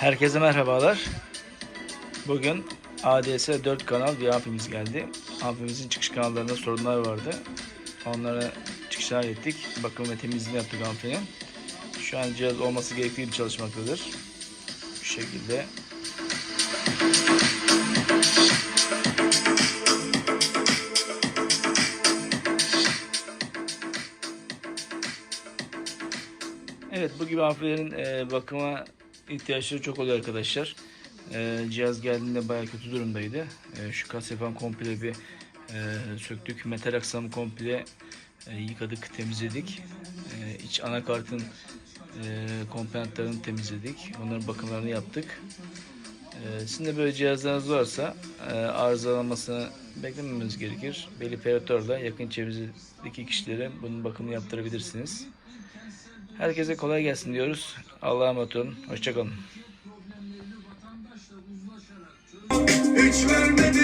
Herkese merhabalar. Bugün ADS 4 kanal bir amfimiz geldi. Amfimizin çıkış kanallarında sorunlar vardı. Onlara çıkışlar ettik. Bakım ve temizliğini yaptık amfinin. Şu an cihaz olması gerektiği gibi çalışmaktadır. Bu şekilde. Evet bu gibi amfilerin e, bakıma ihtiyaçları çok oluyor arkadaşlar. E, cihaz geldiğinde bayağı kötü durumdaydı. E, şu kasayı falan komple bir e, söktük. Metal aksamı komple e, yıkadık, temizledik. E, iç anakartın e, komponentlerini temizledik. Onların bakımlarını yaptık. E, sizin de böyle cihazlarınız varsa e, arızalanmasını beklememeniz gerekir. Belli periyotlarla yakın çevrenizdeki kişilere bunun bakımını yaptırabilirsiniz. Herkese kolay gelsin diyoruz. Allah'a emanet olun. Hoşçakalın. Hiç verme